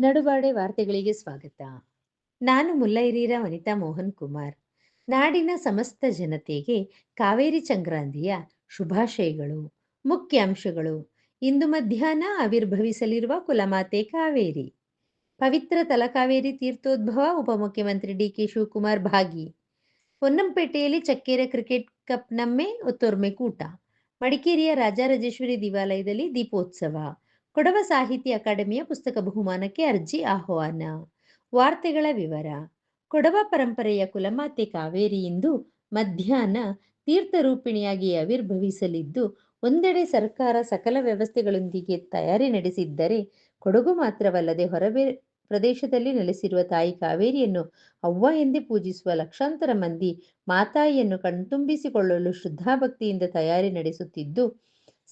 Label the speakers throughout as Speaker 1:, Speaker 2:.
Speaker 1: ನಡುಬಾಡೆ ವಾರ್ತೆಗಳಿಗೆ ಸ್ವಾಗತ. ನಾನು ಮುಲ್ಲೈರೀರ, ವನಿತಾ ಮೋಹನ್ ಕುಮಾರ್. ನಾಡಿನ ಸಮಸ್ತ ಜನತೆಗೆ ಕಾವೇರಿ ಸಂಕ್ರಾಂತಿಯ ಶುಭಾಶಯಗಳು ಮುಖ್ಯಾಂಶಗಳು ಇಂದು ಮಧ್ಯಾಹ್ನ ಆವಿರ್ಭವಿಸಲಿರುವ ಕುಲಮಾತೆ ಕಾವೇರಿ. ಪವಿತ್ರ ತಲಕಾವೇರಿ ತೀರ್ಥೋದ್ಭವ, ಉಪಮುಖ್ಯಮಂತ್ರಿ ಡಿಕೆ ಶಿವಕುಮಾರ್ ಭಾಗಿ. ಹೊನ್ನಂಪೇಟೆಯಲ್ಲಿ ಚಕ್ಕೇರ ಕ್ರಿಕೆಟ್ ಕಪ್ ನಮ್ಮೆ, ಒತ್ತೊರ್ಮೆ ಕೂಟ. ಮಡಿಕೇರಿಯ ರಾಜಾರಾಜೇಶ್ವರಿ ದೇವಾಲಯದಲ್ಲಿ ದೀಪೋತ್ಸವ. ಕೊಡವ ಸಾಹಿತ್ಯ ಅಕಾಡೆಮಿಯ ಪುಸ್ತಕ ಬಹುಮಾನಕ್ಕೆ ಅರ್ಜಿ ಆಹ್ವಾನ. ವಾರ್ತೆಗಳ ವಿವರ. ಕೊಡವ ಪರಂಪರೆಯ ಕುಲಮಾತೆ ಕಾವೇರಿ ಇಂದು ಮಧ್ಯಾಹ್ನ ತೀರ್ಥರೂಪಿಣಿಯಾಗಿ ಆವಿರ್ಭವಿಸಲಿದ್ದು, ಒಂದೆಡೆ ಸರ್ಕಾರ ಸಕಲ ವ್ಯವಸ್ಥೆಗಳೊಂದಿಗೆ ತಯಾರಿ ನಡೆಸಿದ್ದರೆ, ಕೊಡಗು ಮಾತ್ರವಲ್ಲದೆ ಹೊರಬೇ ಪ್ರದೇಶದಲ್ಲಿ ನೆಲೆಸಿರುವ ತಾಯಿ ಕಾವೇರಿಯನ್ನು ಅವ್ವ ಎಂದೇ ಪೂಜಿಸುವ ಲಕ್ಷಾಂತರ ಮಂದಿ ಮಾತಾಯಿಯನ್ನು ಕಣ್ತುಂಬಿಸಿಕೊಳ್ಳಲು ಶ್ರದ್ಧಾಭಕ್ತಿಯಿಂದ ತಯಾರಿ ನಡೆಸುತ್ತಿದ್ದು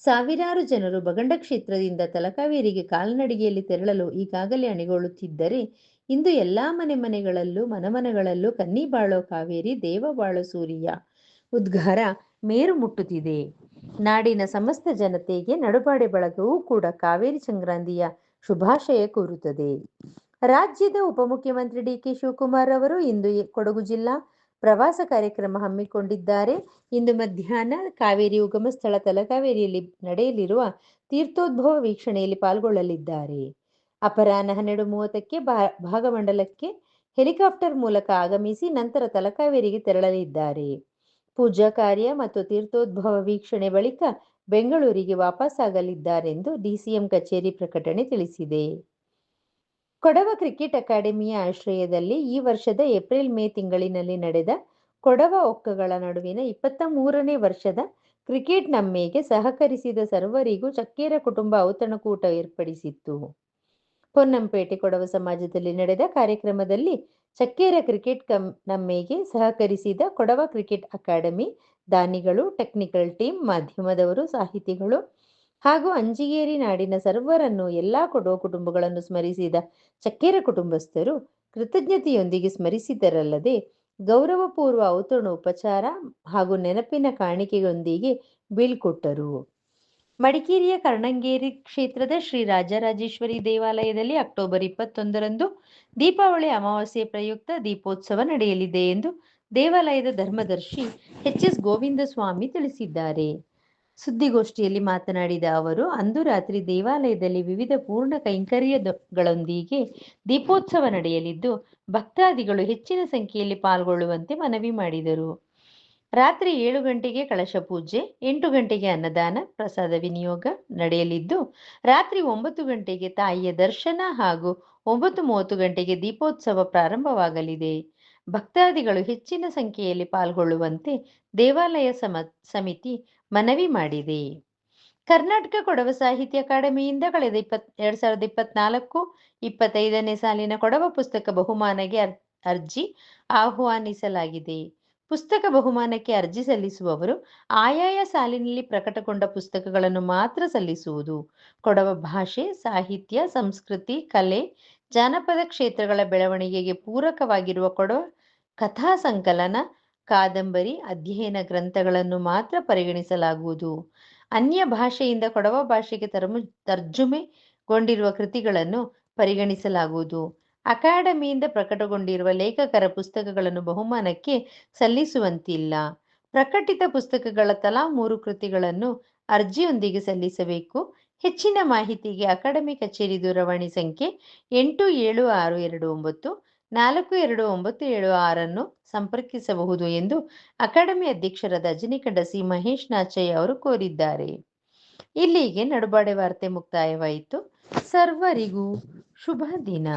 Speaker 1: ಸಾವಿರಾರು ಜನರು ಬಗಂಡ ಕ್ಷೇತ್ರದಿಂದ ತಲಕಾವೇರಿಗೆ ಕಾಲ್ನಡಿಗೆಯಲ್ಲಿ ತೆರಳಲು ಈಗಾಗಲೇ ಅಣಿಗೊಳ್ಳುತ್ತಿದ್ದರೆ, ಇಂದು ಎಲ್ಲಾ ಮನೆ ಮನೆಗಳಲ್ಲೂ, ಮನಮನಗಳಲ್ಲೂ ಕನ್ನಿ ಬಾಳೋ ಕಾವೇರಿ ದೇವ ಬಾಳೋ ಸೂರ್ಯ ಉದ್ಗಾರ ಮೇರು ಮುಟ್ಟುತ್ತಿದೆ. ನಾಡಿನ ಸಮಸ್ತ ಜನತೆಗೆ ನಡುಬಾಡೆ ಬಳಗವೂ ಕೂಡ ಕಾವೇರಿ ಸಂಕ್ರಾಂತಿಯ ಶುಭಾಶಯ ಕೋರುತ್ತದೆ. ರಾಜ್ಯದ ಉಪಮುಖ್ಯಮಂತ್ರಿ ಡಿಕೆ ಶಿವಕುಮಾರ್ ಅವರು ಇಂದು ಕೊಡಗು ಜಿಲ್ಲಾ ಪ್ರವಾಸ ಕಾರ್ಯಕ್ರಮ ಹಮ್ಮಿಕೊಂಡಿದ್ದಾರೆ. ಇಂದು ಮಧ್ಯಾಹ್ನ ಕಾವೇರಿ ಉಗಮ ಸ್ಥಳ ತಲಕಾವೇರಿಯಲ್ಲಿ ನಡೆಯಲಿರುವ ತೀರ್ಥೋದ್ಭವ ವೀಕ್ಷಣೆಯಲ್ಲಿ ಪಾಲ್ಗೊಳ್ಳಲಿದ್ದಾರೆ. ಅಪರಾಹ್ನ ಹನ್ನೆರಡು ಮೂವತ್ತಕ್ಕೆ ಭಾಗಮಂಡಲಕ್ಕೆ ಹೆಲಿಕಾಪ್ಟರ್ ಮೂಲಕ ಆಗಮಿಸಿ ನಂತರ ತಲಕಾವೇರಿಗೆ ತೆರಳಲಿದ್ದಾರೆ. ಪೂಜಾ ಕಾರ್ಯ ಮತ್ತು ತೀರ್ಥೋದ್ಭವ ವೀಕ್ಷಣೆ ಬಳಿಕ ಬೆಂಗಳೂರಿಗೆ ವಾಪಸ್ಸಾಗಲಿದ್ದಾರೆಂದು ಡಿಸಿಎಂ ಕಚೇರಿ ಪ್ರಕಟಣೆ ತಿಳಿಸಿದೆ. ಕೊಡವ ಕ್ರಿಕೆಟ್ ಅಕಾಡೆಮಿಯ ಆಶ್ರಯದಲ್ಲಿ ಈ ವರ್ಷದ ಏಪ್ರಿಲ್ ಮೇ ತಿಂಗಳಿನಲ್ಲಿ ನಡೆದ ಕೊಡವ ಒಕ್ಕಗಳ ನಡುವಿನ ಇಪ್ಪತ್ತ ಮೂರನೇ ವರ್ಷದ ಕ್ರಿಕೆಟ್ ನಮ್ಮೆಗೆ ಸಹಕರಿಸಿದ ಸರ್ವರಿಗೂ ಚಕ್ಕೇರ ಕುಟುಂಬ ಔತಣಕೂಟ ಏರ್ಪಡಿಸಿತ್ತು. ಪೊನ್ನಂಪೇಟೆ ಕೊಡವ ಸಮಾಜದಲ್ಲಿ ನಡೆದ ಕಾರ್ಯಕ್ರಮದಲ್ಲಿ ಚಕ್ಕೇರ ಕ್ರಿಕೆಟ್ ಕಂ ನಮ್ಮೆಗೆ ಸಹಕರಿಸಿದ ಕೊಡವ ಕ್ರಿಕೆಟ್ ಅಕಾಡೆಮಿ ದಾನಿಗಳು, ಟೆಕ್ನಿಕಲ್ ಟೀಮ್, ಮಾಧ್ಯಮದವರು, ಸಾಹಿತಿಗಳು ಹಾಗೂ ಅಂಜಿಗೇರಿ ನಾಡಿನ ಸರ್ವರನ್ನು ಎಲ್ಲಾ ಕೊಡುವ ಕುಟುಂಬಗಳನ್ನು ಸ್ಮರಿಸಿದ ಚಕ್ಕೇರ ಕುಟುಂಬಸ್ಥರು ಕೃತಜ್ಞತೆಯೊಂದಿಗೆ ಸ್ಮರಿಸಿದರಲ್ಲದೆ ಗೌರವಪೂರ್ವ ಔತಣ ಉಪಚಾರ ಹಾಗೂ ನೆನಪಿನ ಕಾಣಿಕೆಯೊಂದಿಗೆ ಬೀಳ್ಕೊಟ್ಟರು ಮಡಿಕೇರಿಯ ಕರ್ಣಂಗೇರಿ ಕ್ಷೇತ್ರದ ಶ್ರೀ ರಾಜರಾಜೇಶ್ವರಿ ದೇವಾಲಯದಲ್ಲಿ ಅಕ್ಟೋಬರ್ ಇಪ್ಪತ್ತೊಂದರಂದು ದೀಪಾವಳಿ ಅಮಾವಾಸ್ಯೆ ಪ್ರಯುಕ್ತ ದೀಪೋತ್ಸವ ನಡೆಯಲಿದೆ ಎಂದು ದೇವಾಲಯದ ಧರ್ಮದರ್ಶಿ ಎಚ್ ಎಸ್ ಗೋವಿಂದ ಸ್ವಾಮಿ ತಿಳಿಸಿದ್ದಾರೆ. ಸುದ್ದಿಗೋಷ್ಠಿಯಲ್ಲಿ ಮಾತನಾಡಿದ ಅವರು, ಅಂದು ರಾತ್ರಿ ದೇವಾಲಯದಲ್ಲಿ ವಿವಿಧ ಪೂರ್ಣ ಕೈಂಕರ್ಯಗಳೊಂದಿಗೆ ದೀಪೋತ್ಸವ ನಡೆಯಲಿದ್ದು, ಭಕ್ತಾದಿಗಳು ಹೆಚ್ಚಿನ ಸಂಖ್ಯೆಯಲ್ಲಿ ಪಾಲ್ಗೊಳ್ಳುವಂತೆ ಮನವಿ ಮಾಡಿದರು. ರಾತ್ರಿ ಏಳು ಗಂಟೆಗೆ ಕಳಶ ಪೂಜೆ, ಎಂಟು ಗಂಟೆಗೆ ಅನ್ನದಾನ, ಪ್ರಸಾದ ವಿನಿಯೋಗ ನಡೆಯಲಿದ್ದು, ರಾತ್ರಿ ಒಂಬತ್ತು ಗಂಟೆಗೆ ತಾಯಿಯ ದರ್ಶನ ಹಾಗೂ ಒಂಬತ್ತು ಮೂವತ್ತು ಗಂಟೆಗೆ ದೀಪೋತ್ಸವ ಪ್ರಾರಂಭವಾಗಲಿದೆ. ಭಕ್ತಾದಿಗಳು ಹೆಚ್ಚಿನ ಸಂಖ್ಯೆಯಲ್ಲಿ ಪಾಲ್ಗೊಳ್ಳುವಂತೆ ದೇವಾಲಯ ಸಮ, ಸಮಿತಿ ಮನವಿ ಮಾಡಿದೆ. ಕರ್ನಾಟಕ ಕೊಡವ ಸಾಹಿತ್ಯ ಅಕಾಡೆಮಿಯಿಂದ ಕಳೆದ ಇಪ್ಪತ್, ಎರಡ್ ಸಾವಿರದ ಇಪ್ಪತ್ನಾಲ್ಕು, ಇಪ್ಪತ್ತೈದನೇ ಸಾಲಿನ ಕೊಡವ ಪುಸ್ತಕ ಬಹುಮಾನಗೆ ಅರ್ಜಿ ಆಹ್ವಾನಿಸಲಾಗಿದೆ. ಪುಸ್ತಕ ಬಹುಮಾನಕ್ಕೆ ಅರ್ಜಿ ಸಲ್ಲಿಸುವವರು ಆಯಾಯ ಸಾಲಿನಲ್ಲಿ ಪ್ರಕಟಗೊಂಡ ಪುಸ್ತಕಗಳನ್ನು ಮಾತ್ರ ಸಲ್ಲಿಸುವುದು. ಕೊಡವ ಭಾಷೆ, ಸಾಹಿತ್ಯ, ಸಂಸ್ಕೃತಿ, ಕಲೆ, ಜಾನಪದ ಕ್ಷೇತ್ರಗಳ ಬೆಳವಣಿಗೆಗೆ ಪೂರಕವಾಗಿರುವ ಕೊಡವ ಕಥಾ ಸಂಕಲನ ಕಾದಂಬರಿ ಅಧ್ಯಯನ ಗ್ರಂಥಗಳನ್ನು ಮಾತ್ರ ಪರಿಗಣಿಸಲಾಗುವುದು. ಅನ್ಯ ಭಾಷೆಯಿಂದ ಕೊಡವ ಭಾಷೆಗೆ ತರಮು ತರ್ಜುಮೆಗೊಂಡಿರುವ ಕೃತಿಗಳನ್ನು ಪರಿಗಣಿಸಲಾಗುವುದು. ಅಕಾಡೆಮಿಯಿಂದ ಪ್ರಕಟಗೊಂಡಿರುವ ಲೇಖಕರ ಪುಸ್ತಕಗಳನ್ನು ಬಹುಮಾನಕ್ಕೆ ಸಲ್ಲಿಸುವಂತಿಲ್ಲ. ಪ್ರಕಟಿತ ಪುಸ್ತಕಗಳ ತಲಾ ಮೂರು ಕೃತಿಗಳನ್ನು ಅರ್ಜಿಯೊಂದಿಗೆ ಸಲ್ಲಿಸಬೇಕು. ಹೆಚ್ಚಿನ ಮಾಹಿತಿಗೆ ಅಕಾಡೆಮಿ ಕಚೇರಿ ದೂರವಾಣಿ ಸಂಖ್ಯೆ ಎಂಟು ಏಳು ಆರು ಎರಡು ಒಂಬತ್ತು ನಾಲ್ಕು ಎರಡು ಒಂಬತ್ತು ಏಳು ಆರನ್ನು ಸಂಪರ್ಕಿಸಬಹುದು ಎಂದು ಅಕಾಡೆಮಿ ಅಧ್ಯಕ್ಷರಾದ ಅಜನಿಕಂಡ ಸಿ ಮಹೇಶ್ ನಾಚಯ್ಯ ಅವರು ಕೋರಿದ್ದಾರೆ. ಇಲ್ಲಿಗೆ ನಡುಬಾಡೆ ವಾರ್ತೆ ಮುಕ್ತಾಯವಾಯಿತು. ಸರ್ವರಿಗೂ ಶುಭ ದಿನ.